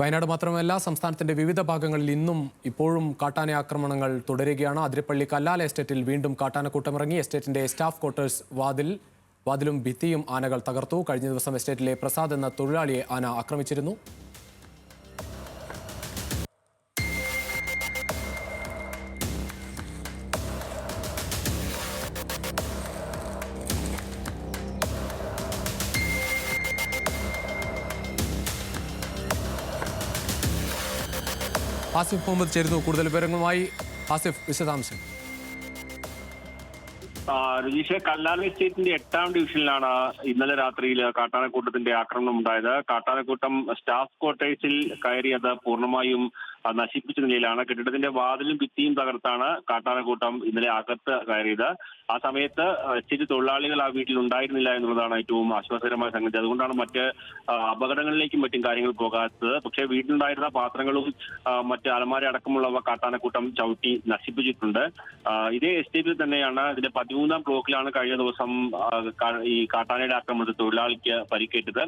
വയനാട് മാത്രമല്ല സംസ്ഥാനത്തിന്റെ വിവിധ ഭാഗങ്ങളിൽ ഇന്നും ഇപ്പോഴും കാട്ടാന ആക്രമണങ്ങൾ തുടരുകയാണ്. അതിരപ്പള്ളി കല്ലാല എസ്റ്റേറ്റിൽ വീണ്ടും കാട്ടാനക്കൂട്ടമിറങ്ങി. എസ്റ്റേറ്റിന്റെ സ്റ്റാഫ് ക്വാർട്ടേഴ്സ് വാതിൽ വാതിലും ഭിത്തിയും ആനകൾ തകർത്തു. കഴിഞ്ഞ ദിവസം എസ്റ്റേറ്റിലെ പ്രസാദ് എന്ന തൊഴിലാളിയെ ആന ആക്രമിച്ചിരുന്നു. ആസിഫ് മുഹമ്മദ് ചേരുന്നു. കൂടുതൽ വിവരങ്ങളുമായി ആസിഫ് വിശദാംശം. രജീഷ് കല്ലാർ എസ്റ്റേറ്റിന്റെ എട്ടാം ഡിവിഷനിലാണ് ഇന്നലെ രാത്രിയിൽ കാട്ടാനക്കൂട്ടത്തിന്റെ ആക്രമണം ഉണ്ടായത്. കാട്ടാനക്കൂട്ടം സ്റ്റാഫ് ക്വാർട്ടേഴ്സിൽ കയറിയത് പൂർണമായും ആ, നശിപ്പിച്ച നിലയിലാണ്. കെട്ടിടത്തിന്റെ വാതിലും ഭിത്തിയും തകർത്താണ് കാട്ടാനക്കൂട്ടം ഇന്നലെ അകത്ത് കയറിയത്. ആ സമയത്ത് എസ്റ്റേറ്റ് തൊഴിലാളികൾ ആ വീട്ടിൽ ഉണ്ടായിരുന്നില്ല എന്നുള്ളതാണ് ഏറ്റവും ആശ്വാസകരമായ സംഗതി. അതുകൊണ്ടാണ് മറ്റ് അപകടങ്ങളിലേക്കും മറ്റും കാര്യങ്ങൾ പോകാത്തത്. പക്ഷേ വീട്ടിലുണ്ടായിരുന്ന പാത്രങ്ങളും മറ്റ് അലമാര അടക്കമുള്ളവ കാട്ടാനക്കൂട്ടം ചവിട്ടി നശിപ്പിച്ചിട്ടുണ്ട്. ഇതേ എസ്റ്റേറ്റിൽ തന്നെയാണ് ഇതിന്റെ പതിമൂന്നാം ബ്ലോക്കിലാണ് കഴിഞ്ഞ ദിവസം ഈ കാട്ടാനയുടെ ആക്രമണത്തിൽ തൊഴിലാളിക്ക് പരിക്കേറ്റത്.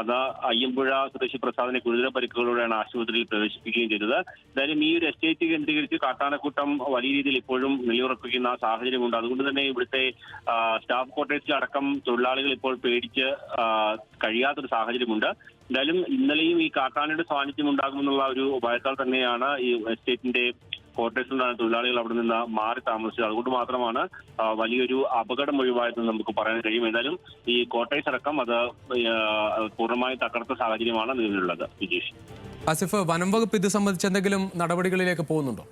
അത് അയ്യമ്പുഴ സ്വദേശി പ്രസാദിനെ ഗുരുതര പരിക്കുകളോടെയാണ് ആശുപത്രിയിൽ പ്രവേശിപ്പിക്കുകയും ചെയ്തത്. എന്തായാലും ഈ ഒരു എസ്റ്റേറ്റ് കേന്ദ്രീകരിച്ച് കാട്ടാനക്കൂട്ടം വലിയ രീതിയിൽ ഇപ്പോഴും നിലയുറപ്പിക്കുന്ന സാഹചര്യമുണ്ട്. അതുകൊണ്ട് തന്നെ ഇവിടുത്തെ സ്റ്റാഫ് ക്വാർട്ടേഴ്സിലടക്കം തൊഴിലാളികൾ ഇപ്പോൾ പേടിച്ച് കഴിയാത്തൊരു സാഹചര്യമുണ്ട്. എന്തായാലും ഇന്നലെയും ഈ കാട്ടാനയുടെ സാന്നിധ്യം ഉണ്ടാകുമെന്നുള്ള ഒരു ഭയത്താൽ തന്നെയാണ് ഈ എസ്റ്റേറ്റിന്റെ ക്വാർട്ടേഴ്സിലാണ് തൊഴിലാളികൾ അവിടെ നിന്ന് മാറി താമസിച്ചത്. അതുകൊണ്ട് മാത്രമാണ് വലിയൊരു അപകടം ഒഴിവായതെന്ന് നമുക്ക് പറയാൻ കഴിയും. എന്തായാലും ഈ ക്വാർട്ടേഴ്സ് അടക്കം അത് പൂർണമായി തകർത്ത സാഹചര്യമാണ് നിലവിലുള്ളത്. വിജേഷ്. ആസിഫ് വനം വകുപ്പ് ഇത് സംബന്ധിച്ച് എന്തെങ്കിലും നടപടികളിലേക്ക് പോകുന്നുണ്ടോ?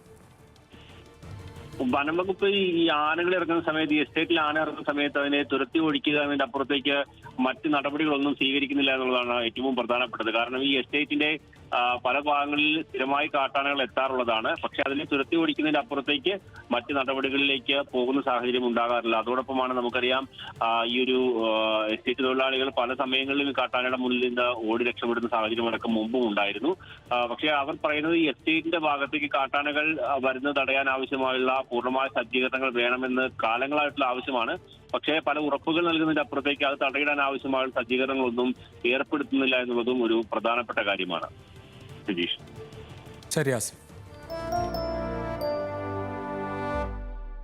വനം വകുപ്പ് ഈ ആനകൾ ഇറങ്ങുന്ന സമയത്ത് ഈ എസ്റ്റേറ്റിൽ ആന ഇറങ്ങുന്ന സമയത്ത് അതിനെ തുരത്തി ഒഴിക്കുക എന്നതിന്റെ അപ്പുറത്തേക്ക് മറ്റ് നടപടികളൊന്നും സ്വീകരിക്കുന്നില്ല എന്നുള്ളതാണ് ഏറ്റവും പ്രധാനപ്പെട്ടത്. കാരണം ഈ എസ്റ്റേറ്റിന്റെ പല ഭാഗങ്ങളിൽ സ്ഥിരമായി കാട്ടാനകൾ എത്താറുള്ളതാണ്. പക്ഷെ അതിനെ തുരത്തി ഓടിക്കുന്നതിന്റെ അപ്പുറത്തേക്ക് മറ്റ് നടപടികളിലേക്ക് പോകുന്ന സാഹചര്യം ഉണ്ടാകാറില്ല. അതോടൊപ്പമാണ് നമുക്കറിയാം ഈ ഒരു എസ്റ്റേറ്റ് തൊഴിലാളികൾ പല സമയങ്ങളിലും കാട്ടാനയുടെ മുന്നിൽ നിന്ന് ഓടി രക്ഷപ്പെടുന്ന സാഹചര്യം അടക്കം മുമ്പും ഉണ്ടായിരുന്നു. പക്ഷേ അവർ പറയുന്നത് ഈ എസ്റ്റേറ്റിന്റെ ഭാഗത്തേക്ക് കാട്ടാനകൾ വരുന്നത് തടയാൻ ആവശ്യമായുള്ള പൂർണമായ സജ്ജീകരണങ്ങൾ വേണമെന്ന് കാലങ്ങളായിട്ടുള്ള ആവശ്യമാണ്. പക്ഷേ പല ഉറപ്പുകൾ നൽകുന്നതിന്റെ അപ്പുറത്തേക്ക് അത് തടയിടാൻ ആവശ്യമായ സജ്ജീകരണങ്ങളൊന്നും ഏർപ്പെടുത്തുന്നില്ല എന്നുള്ളതും ഒരു പ്രധാനപ്പെട്ട കാര്യമാണ്. ಸತೀಶ್ ಸರಿ ಆಸೆ